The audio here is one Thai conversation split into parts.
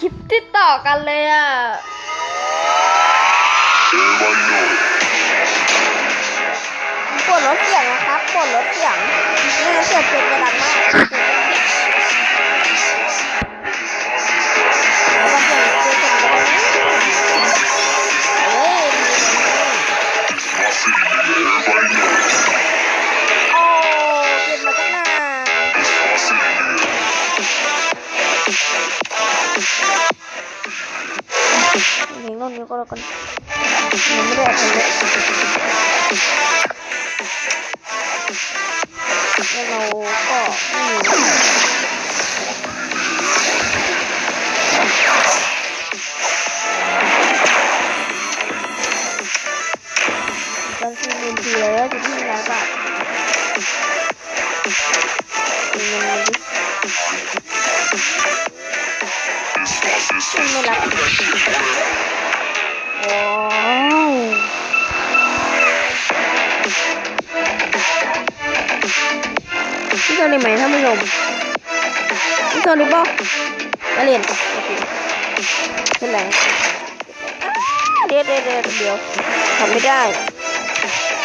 คลิปติดต่อกันเลยอะปวดรถเสียงนะครับปวดรถเสียงไม่งั้นเสียงเป็นกระดังมาก เพลงต้นนี้ก็แล้วกันมันไม่ได้อาไปเลยแล้วเราก็ไม่มีกันซื้อเงินทีแล้วจะที่ร้านบาท พี่เจอได้ไหมท่านผู้ชมพี่เจอหรือเปล่ามาเรียนโอเคขึ้นแรงเดี๋ยวเดี๋ยวเดี๋ยวเดี๋ยวทำไม่ได้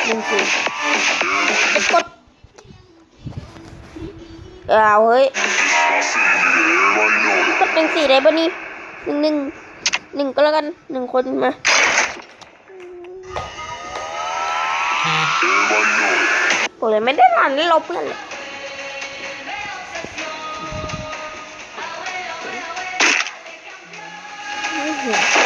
หนึ่งสี่จะกดเอาเฮ้ยกดหนึ่งสี่ได้ปะนี่หนึ่งหนึ่งหนึ่งก็แล้วกันหนึ่งคนมาโอ้ยไม่ได้ทันได้ลบเพื่อนเลย ไม่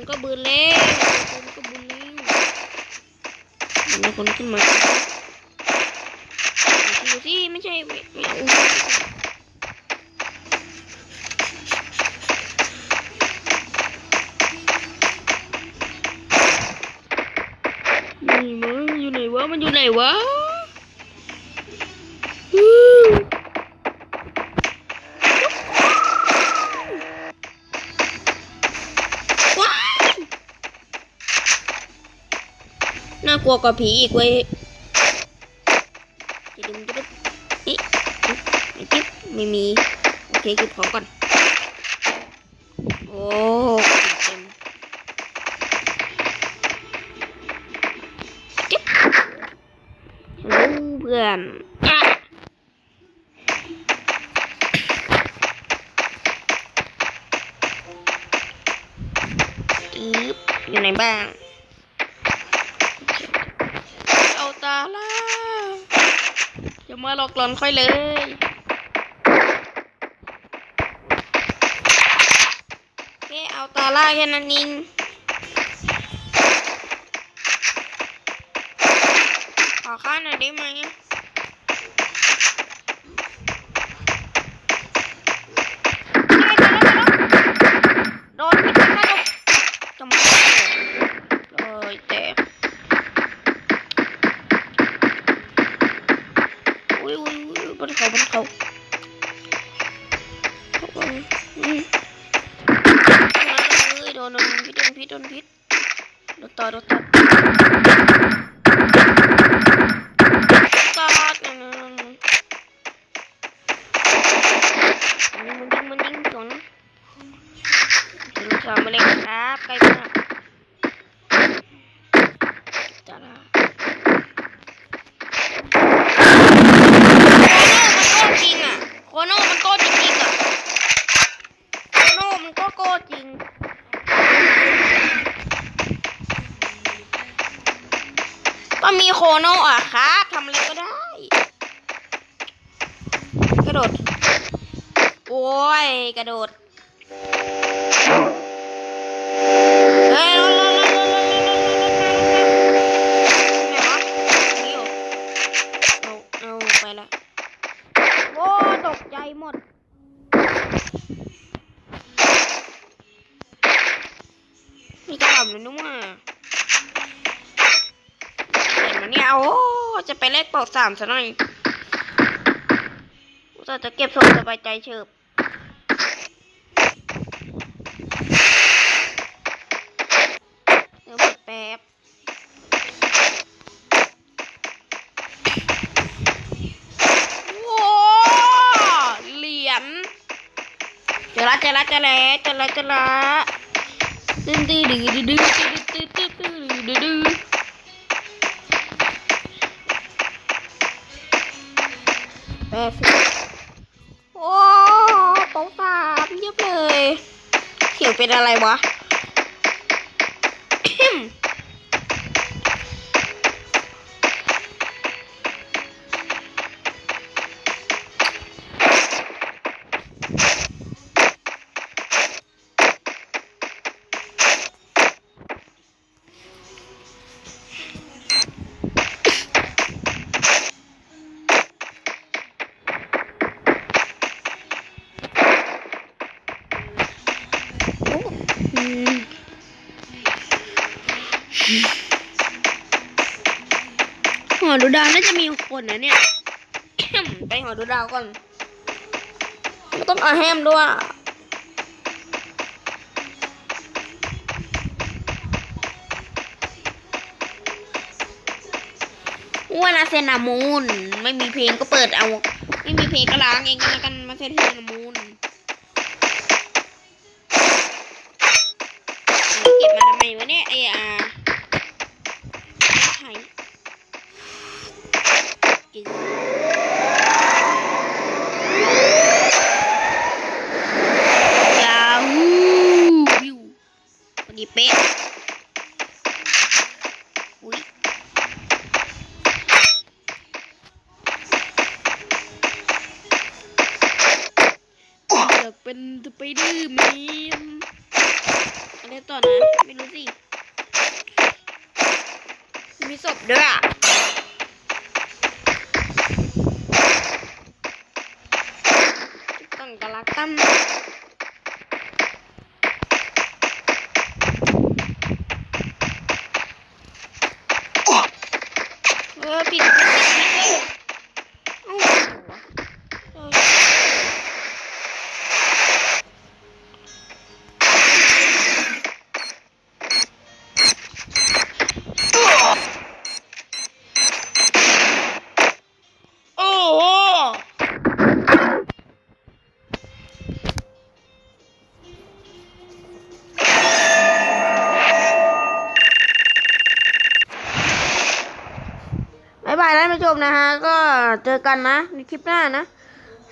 ปืนก็บืนเล่ปืนก็บืนเล่มีคนขึ้นมาดูสิไม่ใช่ไม่ไม่เอานี่มันอยู่ไหนวะมันอยู่ไหนวะ น่ากลัวกว่าผีอีกเว้ยจะดึงจะดึงนี่ไม่จิ๊บไม่มี โอเคเก็บของก่อน โอ้เต็มจิ๊บฮัลเพื่อนอะอึ๊บอยู่ไหนบ้าง เอาตาล่า อย่ามาหลอกหลอนค่อยเลย แค่เอาตาล่าแค่นั้นเองขอข้าหน่อยได้ไหม เโดนโดนพิษโดนพิษโดนพิษโดนต่อโดนต่อตอดมันยิงมันยิงสวนถึงสองมาเลยครับใกล้มาก มีโคโนะอะครับทำอะไรก็ได้ กระโดด โอ้ย กระโดด โอ้จะไปเลขเป่าสามซะหน่อยอุตส่าจะเก็บส่งสบายใจเฉิบเดี๋ยวแป๊บจอละจอละจอแล้วเจอละจอละดื้อดื้อดื้อดื้อดื้อดื้อดื้อดื้อดื้อ แปดสิบโอ้โต๊ะสามเยอะเลยเขียวเป็นอะไรวะ หอดูดาวน่าจะมีคนนะเนี่ย ไปหอดูดาวก่อนต้องเอาแฮมด้วยว่านาเซนามูนไม่มีเพลงก็เปิดเอา ไม่มีเพลงก็ล้างเองก็แล้วกันมาเซนามูน วะเนี่ยไออาใช้กินยาฮูวิวพอดีเป๊ะอุ้ยอยากเป็นสไปเดอร์แมนอะไรต่อนะ มีศพด้วยอะตั้งกะลักตั้มเออปิด ชมนะฮะ ก็เจอกันนะในคลิปหน้านะ